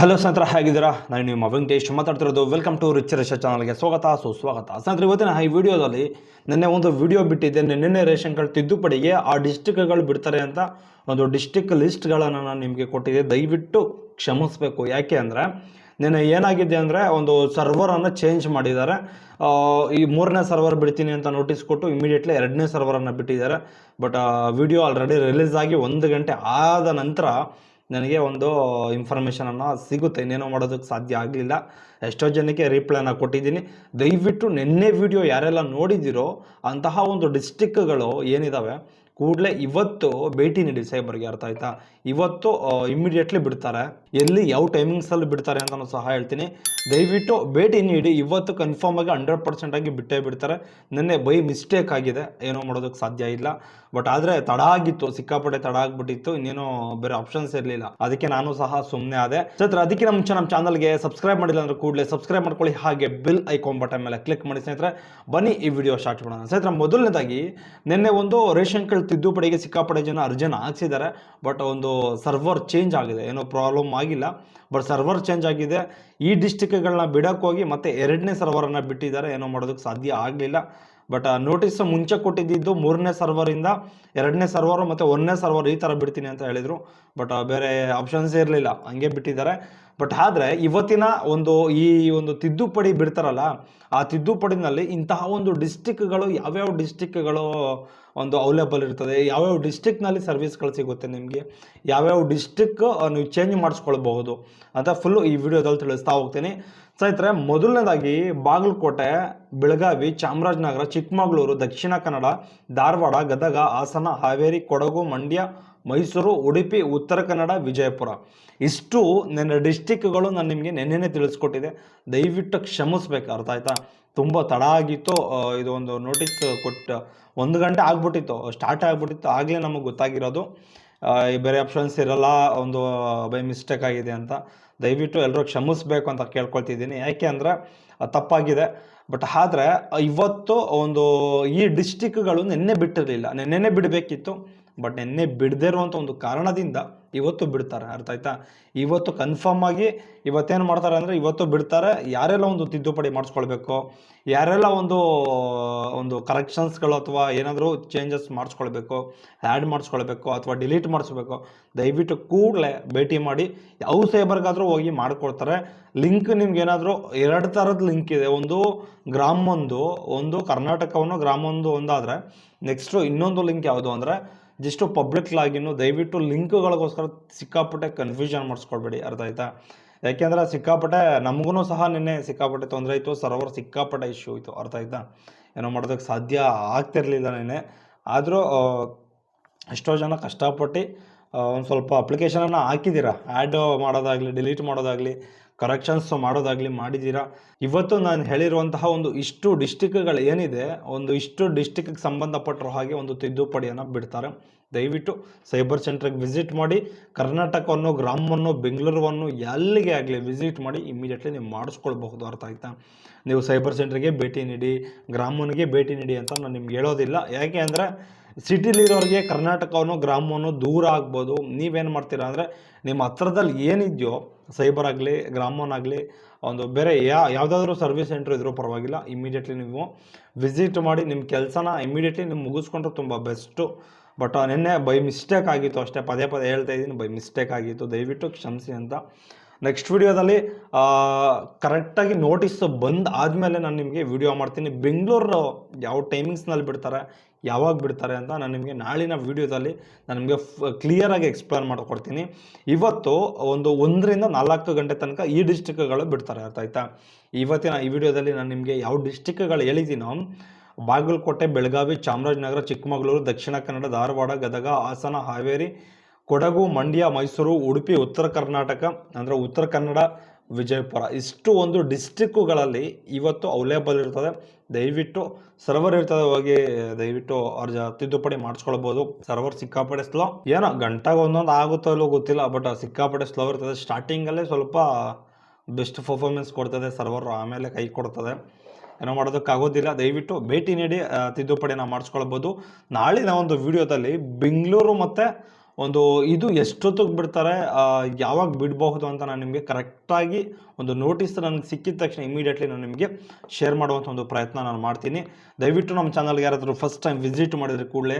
Hello ಸ್ನೇಹಿತರ, ಹೇಗಿದ್ದೀರಾ? ನಾನು ನಿಮ್ಮ ವೆಂಕಟೇಶ್ ಮಾತಾಡ್ತಿರೋದು. ವೆಲ್ಕಮ್ ಟು ರಿಚ್ ರೇಷ ಚಾನಲ್ಗೆ ಸ್ವಾಗತ, ಸುಸ್ವಾಗತ. ಸಂತ್ರ ಇವತ್ತಿನ ಈ ವಿಡಿಯೋದಲ್ಲಿ ನಿನ್ನೆ ಒಂದು ವಿಡಿಯೋ ಬಿಟ್ಟಿದ್ದೆ ನಿನ್ನೆ ರೇಷನ್ ಕಾರ್ಡ್ ತಿದ್ದುಪಡಿಗೆ ಆ ಡಿಸ್ಟಿಕ್ಗಳು ಬಿಡ್ತಾರೆ ಅಂತ ಒಂದು ಡಿಸ್ಟಿಕ್ ಲಿಸ್ಟ್ಗಳನ್ನು ನಾನು ನಿಮಗೆ ಕೊಟ್ಟಿದ್ದೆ. ದಯವಿಟ್ಟು ಕ್ಷಮಿಸಬೇಕು. ಯಾಕೆ ಅಂದರೆ, ನಿನ್ನೆ ಏನಾಗಿದೆ ಅಂದರೆ ಒಂದು ಸರ್ವರನ್ನು ಚೇಂಜ್ ಮಾಡಿದ್ದಾರೆ. ಈ ಮೂರನೇ ಸರ್ವರ್ ಬಿಡ್ತೀನಿ ಅಂತ ನೋಟಿಸ್ ಕೊಟ್ಟು ಇಮಿಡಿಯೇಟ್ಲಿ ಎರಡನೇ ಸರ್ವರನ್ನು ಬಿಟ್ಟಿದ್ದಾರೆ. ಬಟ್ ವಿಡಿಯೋ ಆಲ್ರೆಡಿ ರಿಲೀಸ್ ಆಗಿ ಒಂದು ಗಂಟೆ ಆದ ನಂತರ ನನಗೆ ಒಂದು ಇನ್ಫಾರ್ಮೇಷನನ್ನು ಸಿಗುತ್ತೆ. ಇನ್ನೇನೋ ಮಾಡೋದಕ್ಕೆ ಸಾಧ್ಯ ಆಗಲಿಲ್ಲ. ಎಷ್ಟೋ ಜನಕ್ಕೆ ರಿಪ್ಲೈನ ಕೊಟ್ಟಿದ್ದೀನಿ. ದಯವಿಟ್ಟು ನಿನ್ನೆ ವಿಡಿಯೋ ಯಾರೆಲ್ಲ ನೋಡಿದ್ದೀರೋ ಅಂತಹ ಒಂದು ಡಿಸ್ಟಿಕ್ಗಳು ಏನಿದ್ದಾವೆ ಕೂಡಲೇ ಇವತ್ತು ಭೇಟಿ ನೀಡಿ ಸೈಬರ್ಗೆ ಅರ್ಥ ಆಯ್ತಾ ಇವತ್ತು ಇಮಿಡಿಯೇಟ್ಲಿ ಬಿಡ್ತಾರೆ. ಎಲ್ಲಿ, ಯಾವ ಟೈಮಿಂಗ್ಸಲ್ಲಿ ಬಿಡ್ತಾರೆ ಅಂತಲೂ ಸಹ ಹೇಳ್ತೀನಿ. ದಯವಿಟ್ಟು ಭೇಟಿ ನೀಡಿ, ಇವತ್ತು ಕನ್ಫರ್ಮ್ ಆಗಿ ಹಂಡ್ರೆಡ್ ಪರ್ಸೆಂಟ್ ಆಗಿ ಬಿಟ್ಟೇ ಬಿಡ್ತಾರೆ. ನಿನ್ನೆ ಬೈ ಮಿಸ್ಟೇಕ್ ಆಗಿದೆ. ಏನೋ ಮಾಡೋದಕ್ಕೆ ಸಾಧ್ಯ ಇಲ್ಲ. ಬಟ್ ಆದರೆ ತಡ ಆಗಿತ್ತು, ಸಿಕ್ಕಾಪಟ್ಟೆ ತಡ ಆಗ್ಬಿಟ್ಟಿತ್ತು. ಇನ್ನೇನೋ ಬೇರೆ ಆಪ್ಷನ್ಸ್ ಇರಲಿಲ್ಲ. ಅದಕ್ಕೆ ನಾನು ಸಹ ಸುಮ್ಮನೆ ಆದೆ. ಸ್ನೇಹಿತರೆ, ಅದಕ್ಕೆ ನಮ್ಮ ನಮ್ಮ ಚಾನಲ್ಗೆ ಸಬ್ಸ್ಕ್ರೈಬ್ ಮಾಡಿಲ್ಲ ಅಂದ್ರೆ ಕೂಡಲೇ ಸಬ್ಸ್ಕ್ರೈಬ್ ಮಾಡ್ಕೊಳ್ಳಿ. ಹಾಗೆ ಬಿಲ್ ಐಕಾನ್ ಬಟನ್ ಮೇಲೆ ಕ್ಲಿಕ್ ಮಾಡಿ ಸ್ನೇಹಿತರೆ. ಬನ್ನಿ, ಈ ವಿಡಿಯೋ ಸ್ಟಾರ್ಟ್ ಮಾಡೋಣ. ಸ್ನೇಹಿತರೆ, ಮೊದಲನೇದಾಗಿ ನಿನ್ನೆ ಒಂದು ರೇಷನ್ ಕಾರ್ಡ್ ತಿದ್ದುಪಡಿಗೆ ಸಿಕ್ಕಾಪಡೆ ಜನ ಅರ್ಜಿನ ಹಾಕ್ಸಿದ್ದಾರೆ. ಬಟ್ ಒಂದು ಸರ್ವರ್ ಚೇಂಜ್ ಆಗಿದೆ. ಏನೋ ಪ್ರಾಬ್ಲಮ್ ಆಗಿಲ್ಲ. ಬಟ್ ಸರ್ವರ್ ಚೇಂಜ್ ಆಗಿದೆ. ಈ ಡಿಸ್ಟಿಕ್ಗಳನ್ನ ಬಿಡೋಕ್ಕೋಗಿ ಮತ್ತೆ ಎರಡನೇ ಸರ್ವರನ್ನು ಬಿಟ್ಟಿದ್ದಾರೆ. ಏನೋ ಮಾಡೋದಕ್ಕೆ ಸಾಧ್ಯ ಆಗಲಿಲ್ಲ. ಬಟ್ ನೋಟಿಸ್ ಮುಂಚೆ ಕೊಟ್ಟಿದ್ದು ಮೂರನೇ ಸರ್ವರಿಂದ ಎರಡನೇ ಸರ್ವರು ಮತ್ತು ಒಂದನೇ ಸರ್ವರ್ ಈ ಥರ ಬಿಡ್ತೀನಿ ಅಂತ ಹೇಳಿದರು. ಬಟ್ ಬೇರೆ ಆಪ್ಷನ್ಸ್ ಇರಲಿಲ್ಲ. ಹಂಗೆ ಬಿಟ್ಟಿದ್ದಾರೆ. ಬಟ್ ಆದರೆ ಇವತ್ತಿನ ಒಂದು ಈ ಒಂದು ತಿದ್ದುಪಡಿ ಬಿಡ್ತಾರಲ್ಲ, ಆ ತಿದ್ದುಪಡಿನಲ್ಲಿ ಇಂತಹ ಒಂದು ಡಿಸ್ಟಿಕ್ಗಳು ಯಾವ್ಯಾವ ಡಿಸ್ಟಿಕ್ಗಳು ಒಂದು ಅವೈಲೇಬಲ್ ಇರ್ತದೆ. ಯಾವ್ಯಾವ ಡಿಸ್ಟಿಕ್ನಲ್ಲಿ ಸರ್ವಿಸ್ಗಳು ಸಿಗುತ್ತೆ ನಿಮಗೆ? ಯಾವ್ಯಾವ ಡಿಸ್ಟಿಕ್ ನೀವು ಚೇಂಜ್ ಮಾಡಿಸ್ಕೊಳ್ಬಹುದು? ಅಂತ ಫುಲ್ಲು ಈ ವಿಡಿಯೋದಲ್ಲಿ ತಿಳಿಸ್ತಾ ಹೋಗ್ತೀನಿ. ಸ್ನೇಹಿತರೆ, ಮೊದಲನೇದಾಗಿ ಬಾಗಲಕೋಟೆ, ಬೆಳಗಾವಿ, ಚಾಮರಾಜನಗರ, ಚಿಕ್ಕಮಗಳೂರು, ದಕ್ಷಿಣ ಕನ್ನಡ, ಧಾರವಾಡ, ಗದಗ, ಹಾಸನ, ಹಾವೇರಿ, ಕೊಡಗು, ಮಂಡ್ಯ ಮೈಸೂರು, ಉಡುಪಿ, ಉತ್ತರ ಕನ್ನಡ, ವಿಜಯಪುರ. ಇಷ್ಟು ನನ್ನ ಡಿಸ್ಟಿಕ್ಗಳು ನಾನು ನಿಮಗೆ ನೆನ್ನೆನೇ ತಿಳಿಸ್ಕೊಟ್ಟಿದೆ. ದಯವಿಟ್ಟು ಕ್ಷಮಿಸ್ಬೇಕು, ಅರ್ಥ ಆಯ್ತಾ? ತುಂಬ ತಡ ಆಗಿತ್ತು ಇದು ಒಂದು ನೋಟಿಸ್ ಕೊಟ್ಟು, ಒಂದು ಗಂಟೆ ಆಗ್ಬಿಟ್ಟಿತ್ತು, ಸ್ಟಾರ್ಟ್ ಆಗ್ಬಿಟ್ಟಿತ್ತು, ಆಗಲೇ ನಮಗೆ ಗೊತ್ತಾಗಿರೋದು. ಈ ಬೇರೆ ಆಪ್ಷನ್ಸ್ ಇರಲ್ಲ, ಒಂದು ಬೈ ಮಿಸ್ಟೇಕ್ ಆಗಿದೆ ಅಂತ. ದಯವಿಟ್ಟು ಎಲ್ಲರೂ ಕ್ಷಮಿಸ್ಬೇಕು ಅಂತ ಕೇಳ್ಕೊಳ್ತಿದ್ದೀನಿ. ಯಾಕೆ ಅಂದರೆ ತಪ್ಪಾಗಿದೆ. ಬಟ್ ಆದರೆ, ಇವತ್ತು ಒಂದು, ಈ ಡಿಸ್ಟಿಕ್ಗಳು ನಿನ್ನೆ ಬಿಟ್ಟಿರಲಿಲ್ಲ. ನೆನ್ನೆನೇ ಬಿಡಬೇಕಿತ್ತು. ಬಟ್ ನಿನ್ನೆ ಬಿಡದೇ ಇರುವಂಥ ಒಂದು ಕಾರಣದಿಂದ ಇವತ್ತು ಬಿಡ್ತಾರೆ, ಅರ್ಥ ಆಯ್ತಾ? ಇವತ್ತು ಕನ್ಫರ್ಮ್ ಆಗಿ ಇವತ್ತೇನು ಮಾಡ್ತಾರೆ ಅಂದರೆ ಇವತ್ತು ಬಿಡ್ತಾರೆ, ಯಾರೆಲ್ಲ ಒಂದು ತಿದ್ದುಪಡಿ ಮಾಡಿಸ್ಕೊಳ್ಬೇಕು, ಯಾರೆಲ್ಲ ಒಂದು ಒಂದು ಕರೆಕ್ಷನ್ಸ್ಗಳು ಅಥವಾ ಏನಾದರೂ ಚೇಂಜಸ್ ಮಾಡಿಸ್ಕೊಳ್ಬೇಕು ಆ್ಯಡ್ ಮಾಡಿಸ್ಕೊಳ್ಬೇಕು ಅಥವಾ ಡಿಲೀಟ್ ಮಾಡಿಸ್ಬೇಕು, ದಯವಿಟ್ಟು ಕೂಡಲೇ ಭೇಟಿ ಮಾಡಿ, ಯಾವ ಸೈಬರ್ಗಾದರೂ ಹೋಗಿ ಮಾಡಿಕೊಡ್ತಾರೆ. ಲಿಂಕ್ ನಿಮ್ಗೇನಾದರೂ ಎರಡು ಥರದ ಲಿಂಕ್ ಇದೆ, ಒಂದು ಗ್ರಾಮೊಂದು, ಒಂದು ಕರ್ನಾಟಕವನ್ನು ಗ್ರಾಮೊಂದು ಒಂದಾದರೆ ನೆಕ್ಸ್ಟು ಇನ್ನೊಂದು ಲಿಂಕ್ ಯಾವುದು ಅಂದರೆ ಜಸ್ಟು ಪಬ್ಲಿಕ್ ಲಾಗಿನ್ನು ದಯವಿಟ್ಟು ಲಿಂಕ್ಗಳಿಗೋಸ್ಕರ ಸಿಕ್ಕಾಪಟ್ಟೆ ಕನ್ಫ್ಯೂಷನ್ ಮಾಡಿಸ್ಕೊಳ್ಬೇಡಿ, ಅರ್ಥ ಆಯ್ತಾ? ಯಾಕೆಂದ್ರೆ ಸಿಕ್ಕಾಪಟ್ಟೆ ನಮಗೂ ಸಹ ನಿನ್ನೆ ಸಿಕ್ಕಾಪಟ್ಟೆ ತೊಂದರೆ ಆಯಿತು ಸರ್ವರ್ ಸಿಕ್ಕಾಪಟ್ಟೆ ಇಶ್ಯೂ ಇತ್ತು ಅರ್ಥ ಆಯ್ತಾ? ಏನೋ ಮಾಡೋದಕ್ಕೆ ಸಾಧ್ಯ ಆಗ್ತಿರಲಿಲ್ಲ ನಿನ್ನೆ. ಆದರೂ ಎಷ್ಟೋ ಜನ ಕಷ್ಟಪಟ್ಟು ಒಂದು ಸ್ವಲ್ಪ ಅಪ್ಲಿಕೇಶನನ್ನು ಹಾಕಿದ್ದೀರಾ? ಆ್ಯಡ್ ಮಾಡೋದಾಗಲಿ ಡಿಲೀಟ್ ಮಾಡೋದಾಗಲಿ ಕರೆಕ್ಷನ್ಸ್ ಮಾಡೋದಾಗಲಿ ಮಾಡಿದ್ದೀರಾ ಇವತ್ತು ನಾನು ಹೇಳಿರುವಂತಹ ಒಂದು ಇಷ್ಟು ಡಿಸ್ಟಿಕ್ಗಳು ಏನಿದೆ, ಒಂದು ಇಷ್ಟು ಡಿಸ್ಟಿಕ್ಗೆ ಸಂಬಂಧಪಟ್ಟಿರೋ ಹಾಗೆ ಒಂದು ತಿದ್ದುಪಡಿಯನ್ನು ಬಿಡ್ತಾರೆ. ದಯವಿಟ್ಟು ಸೈಬರ್ ಸೆಂಟ್ರಿಗೆ ವಿಸಿಟ್ ಮಾಡಿ, ಕರ್ನಾಟಕವನ್ನು, ಗ್ರಾಮವನ್ನು, ಬೆಂಗಳೂರನ್ನು ಎಲ್ಲಿಗೆ ಆಗಲಿ ವಿಸಿಟ್ ಮಾಡಿ ಇಮಿಡಿಯೇಟ್ಲಿ ನೀವು ಮಾಡಿಸ್ಕೊಳ್ಬಹುದು ಅರ್ಥ ಆಯ್ತಾ? ನೀವು ಸೈಬರ್ ಸೆಂಟ್ರಿಗೆ ಭೇಟಿ ನೀಡಿ ಗ್ರಾಮನಿಗೆ ಭೇಟಿ ನೀಡಿ ಅಂತ ನಾನು ನಿಮ್ಗೆ ಹೇಳೋದಿಲ್ಲ. ಯಾಕೆ ಅಂದರೆ ಸಿಟಿಲಿರೋರಿಗೆ ಕರ್ನಾಟಕವನ್ನು ಗ್ರಾಮವನ್ನು ದೂರ ಆಗ್ಬೋದು. ನೀವೇನು ಮಾಡ್ತೀರಾ ಅಂದರೆ ನಿಮ್ಮ ಹತ್ರದಲ್ಲಿ ಏನಿದೆಯೋ ಸೈಬರ್ ಆಗಲಿ ಗ್ರಾಮವನ್ನಾಗಲಿ ಒಂದು ಬೇರೆ ಯಾ, ಯಾವುದಾದ್ರೂ ಸರ್ವಿಸ್ ಸೆಂಟ್ರ್ ಇದ್ರೂ ಪರವಾಗಿಲ್ಲ, ಇಮಿಡಿಯೇಟ್ಲಿ ನೀವು ವಿಸಿಟ್ ಮಾಡಿ ನಿಮ್ಮ ಕೆಲಸನ ಇಮಿಡಿಯೇಟ್ಲಿ ನೀವು ಮುಗಿಸ್ಕೊಂಡ್ರೆ ತುಂಬ ಬೆಸ್ಟು. ಬಟ್ ನಿನ್ನೆ ಬೈ ಮಿಸ್ಟೇಕ್ ಆಗಿತ್ತು ಅಷ್ಟೇ, ಪದೇ ಪದೇ ಹೇಳ್ತಾ ಇದ್ದೀನಿ, ಬೈ ಮಿಸ್ಟೇಕ್ ಆಗಿತ್ತು. ದಯವಿಟ್ಟು ಕ್ಷಮಿಸಿ ಅಂತ. ನೆಕ್ಸ್ಟ್ ವಿಡಿಯೋದಲ್ಲಿ ಕರೆಕ್ಟಾಗಿ ನೋಟಿಸ್ ಬಂದು ಆದಮೇಲೆ ನಾನು ನಿಮಗೆ ವಿಡಿಯೋ ಮಾಡ್ತೀನಿ. ಬೆಂಗಳೂರು ಯಾವ ಟೈಮಿಂಗ್ಸ್ನಲ್ಲಿ ಬಿಡ್ತಾರೆ ಯಾವಾಗ ಬಿಡ್ತಾರೆ ಅಂತ ನಾನು ನಿಮಗೆ ನಾಳಿನ ವಿಡಿಯೋದಲ್ಲಿ ನಾನು ನಿಮಗೆ ಕ್ಲಿಯರಾಗಿ ಎಕ್ಸ್ಪ್ಲೇನ್ ಮಾಡಿಕೊಡ್ತೀನಿ ಇವತ್ತು ಒಂದು ಒಂದರಿಂದ ನಾಲ್ಕು ಗಂಟೆ ತನಕ ಈ ಡಿಸ್ಟಿಕ್ಗಳು ಬಿಡ್ತಾರೆ ಅರ್ಥ ಆಯ್ತಾ? ಇವತ್ತಿನ ಈ ವಿಡಿಯೋದಲ್ಲಿ ನಾನು ನಿಮಗೆ ಯಾವ ಡಿಸ್ಟಿಕ್ಗಳು ಹೇಳಿದ್ದೀನೋ, ಬಾಗಲಕೋಟೆ, ಬೆಳಗಾವಿ, ಚಾಮರಾಜನಗರ, ಚಿಕ್ಕಮಗಳೂರು, ದಕ್ಷಿಣ ಕನ್ನಡ, ಧಾರವಾಡ, ಗದಗ, ಹಾಸನ, ಹಾವೇರಿ, ಕೊಡಗು, ಮಂಡ್ಯ, ಮೈಸೂರು, ಉಡುಪಿ, ಉತ್ತರ ಕರ್ನಾಟಕ, ಅಂದರೆ ಉತ್ತರ ಕನ್ನಡ ವಿಜಯಪುರ. ಇಷ್ಟು ಒಂದು ಡಿಸ್ಟಿಕ್ಕುಗಳಲ್ಲಿ ಇವತ್ತು ಅವೈಲೇಬಲ್ ಇರ್ತದೆ. ದಯವಿಟ್ಟು ಸರ್ವರ್ ಇರ್ತದೆ ಹೋಗಿ ದಯವಿಟ್ಟು ಅರ್ಜ ತಿದ್ದುಪಡಿ ಮಾಡಿಸ್ಕೊಳ್ಬೋದು. ಸರ್ವರ್ ಸಿಕ್ಕಾಪಟ್ಟೆ ಸ್ಲೋ ಏನೋ ಗಂಟಾಗ ಒಂದೊಂದು ಆಗುತ್ತೋ ಇಲ್ಲೋ ಗೊತ್ತಿಲ್ಲ ಬಟ್ ಸಿಕ್ಕಾಪಟ್ಟೆ ಸ್ಲೋ ಇರ್ತದೆ. ಸ್ಟಾರ್ಟಿಂಗಲ್ಲೇ ಸ್ವಲ್ಪ ಬೆಸ್ಟ್ ಪರ್ಫಾರ್ಮೆನ್ಸ್ ಕೊಡ್ತದೆ ಸರ್ವರ್ ಆಮೇಲೆ ಕೈ ಕೊಡ್ತದೆ. ಏನೋ ಮಾಡೋದಕ್ಕಾಗೋದಿಲ್ಲ. ದಯವಿಟ್ಟು ಭೇಟಿ ನೀಡಿ ತಿದ್ದುಪಡಿನ ಮಾಡಿಸ್ಕೊಳ್ಬೋದು. ನಾಳಿನ ಒಂದು ವಿಡಿಯೋದಲ್ಲಿ ಬೆಂಗಳೂರು ಮತ್ತು ಒಂದು ಇದು ಎಷ್ಟೊತ್ತಿಗೆ ಬಿಡ್ತಾರೆ? ಯಾವಾಗ ಬಿಡಬಹುದು ಅಂತ ನಾನು ನಿಮಗೆ ಕರೆಕ್ಟಾಗಿ ಒಂದು ನೋಟಿಸ್ ನನಗೆ ಸಿಕ್ಕಿದ ತಕ್ಷಣ ಇಮಿಡಿಯೇಟ್ಲಿ ನಾನು ನಿಮಗೆ ಶೇರ್ ಮಾಡುವಂಥ ಒಂದು ಪ್ರಯತ್ನ ನಾನು ಮಾಡ್ತೀನಿ. ದಯವಿಟ್ಟು ನಮ್ಮ ಚಾನಲ್ಗೆ ಯಾರಾದರೂ ಫಸ್ಟ್ ಟೈಮ್ ವಿಸಿಟ್ ಮಾಡಿದರೆ ಕೂಡಲೇ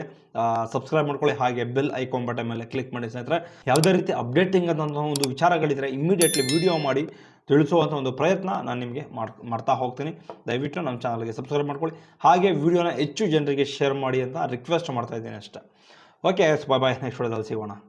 ಸಬ್ಸ್ಕ್ರೈಬ್ ಮಾಡ್ಕೊಳ್ಳಿ. ಹಾಗೆ ಬೆಲ್ ಐಕಾನ್ ಬಟನ್ ಮೇಲೆ ಕ್ಲಿಕ್ ಮಾಡಿ ಸ್ನೇಹಿತರೆ. ಯಾವುದೇ ರೀತಿ ಅಪ್ಡೇಟಿಂಗ್ ಅಂತ ಒಂದು ವಿಚಾರಗಳಿದ್ರೆ ಇಮಿಡಿಯೇಟ್ಲಿ ವಿಡಿಯೋ ಮಾಡಿ ತಿಳಿಸುವಂಥ ಒಂದು ಪ್ರಯತ್ನ ನಾನು ನಿಮಗೆ ಮಾಡಿ, ಮಾಡ್ತಾ ಹೋಗ್ತೀನಿ. ದಯವಿಟ್ಟು ನಮ್ಮ ಚಾನಲ್ಗೆ ಸಬ್ಸ್ಕ್ರೈಬ್ ಮಾಡ್ಕೊಳ್ಳಿ. ಹಾಗೆ ವಿಡಿಯೋನ ಹೆಚ್ಚು ಜನರಿಗೆ ಶೇರ್ ಮಾಡಿ ಅಂತ ರಿಕ್ವೆಸ್ಟ್ ಮಾಡ್ತಾ ಇದ್ದೀನಿ ಅಷ್ಟೇ. ಓಕೆ ಬಾಯ್ ಬಾಯ್ ನೆಕ್ಸ್ಟ್ ವಿಡಿಯೋದಲ್ಲಿ ಸಿಗೋಣ